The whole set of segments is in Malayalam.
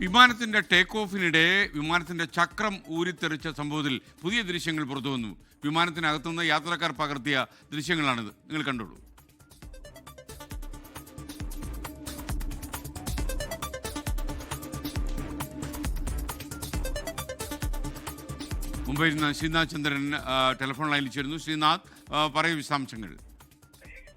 വിമാനത്തിന്റെ ടേക്ക് ഓഫിനിടെ വിമാനത്തിന്റെ ചക്രം ഊരിത്തെറിച്ച സംഭവത്തിൽ പുതിയ ദൃശ്യങ്ങൾ പുറത്തു വന്നു. വിമാനത്തിനകത്തുനിന്ന് യാത്രക്കാർ പകർത്തിയ ദൃശ്യങ്ങളാണിത്. നിങ്ങൾ കണ്ടോളൂ. മുംബൈയിൽ നിന്ന് ശ്രീനാഥ് ചന്ദ്രൻ ടെലിഫോൺ ലൈനിൽ ചേരുന്നു. ശ്രീനാഥ് പറയും വിശദാംശങ്ങൾ.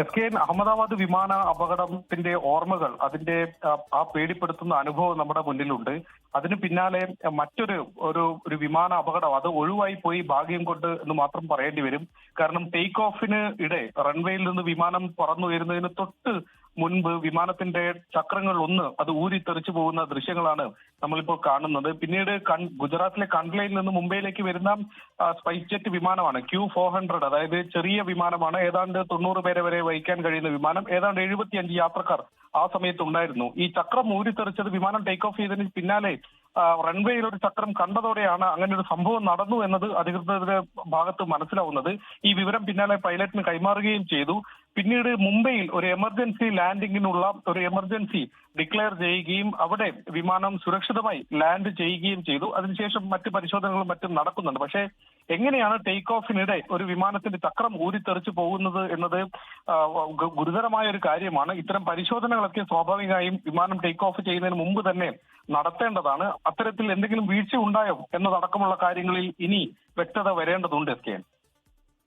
എസ് കെ അഹമ്മദാബാദ് വിമാന അപകടത്തിന്റെ ഓർമ്മകൾ അതിന്റെ ആ പേടിപ്പെടുത്തുന്ന അനുഭവം നമ്മുടെ മുന്നിലുണ്ട്. അതിന് പിന്നാലെ മറ്റൊരു ഒരു ഒരു വിമാന അപകടം അത് ഒഴിവായി പോയി ഭാഗ്യം കൊണ്ട് എന്ന് മാത്രം പറയേണ്ടി വരും. കാരണം ടേക്ക് ഓഫിന് ഇടെ റൺവേയിൽ നിന്ന് വിമാനം പറന്നുയരുന്നതിന് തൊട്ട് മുൻപ് വിമാനത്തിന്റെ ചക്രങ്ങൾ ഒന്ന് അത് ഊരിത്തെറിച്ചു പോകുന്ന ദൃശ്യങ്ങളാണ് നമ്മളിപ്പോൾ കാണുന്നത്. പിന്നീട് ഗുജറാത്തിലെ കണ്ട്ലയിൽ നിന്ന് മുംബൈയിലേക്ക് വരുന്ന സ്പൈസ് ജെറ്റ് വിമാനമാണ് ക്യൂ ഫോർ ഹൺഡ്രഡ് അതായത് ചെറിയ വിമാനമാണ്. ഏതാണ്ട് തൊണ്ണൂറ് പേരെ വരെ വഹിക്കാൻ കഴിയുന്ന വിമാനം. ഏതാണ്ട് എഴുപത്തിയഞ്ച് യാത്രക്കാർ ആ സമയത്ത് ഉണ്ടായിരുന്നു. ഈ ചക്രം ഊരിത്തെറിച്ചത് വിമാനം ടേക്ക് ഓഫ് ചെയ്തതിന് പിന്നാലെ റൺവേയിൽ ഒരു ചക്രം കണ്ടതോടെയാണ് അങ്ങനെ ഒരു സംഭവം നടന്നു എന്നത് അധികൃതരുടെ ഭാഗത്ത് മനസ്സിലാവുന്നത്. ഈ വിവരം പിന്നാലെ പൈലറ്റിന് കൈമാറുകയും ചെയ്തു. പിന്നീട് മുംബൈയിൽ ഒരു എമർജൻസി ലാൻഡിങ്ങിനുള്ള ഒരു എമർജൻസി ഡിക്ലെയർ ചെയ്യുകയും അവിടെ വിമാനം സുരക്ഷിതമായി ലാൻഡ് ചെയ്യുകയും ചെയ്തു. അതിനുശേഷം മറ്റ് പരിശോധനകളും മറ്റും നടക്കുന്നുണ്ട്. പക്ഷേ എങ്ങനെയാണ് ടേക്ക് ഓഫിനിടെ ഒരു വിമാനത്തിന്റെ ചക്രം ഊരിത്തെറിച്ചു പോകുന്നത് എന്നത് ഗുരുതരമായ ഒരു കാര്യമാണ്. ഇത്തരം പരിശോധനകളൊക്കെ സ്വാഭാവികമായും വിമാനം ടേക്ക് ഓഫ് ചെയ്യുന്നതിന് മുമ്പ് തന്നെ നടത്തേണ്ടതാണ്. അത്തരത്തിൽ എന്തെങ്കിലും വീഴ്ച ഉണ്ടായോ എന്നതടക്കമുള്ള കാര്യങ്ങളിൽ ഇനി വ്യക്തത വരേണ്ടതുണ്ട് എസ് കെ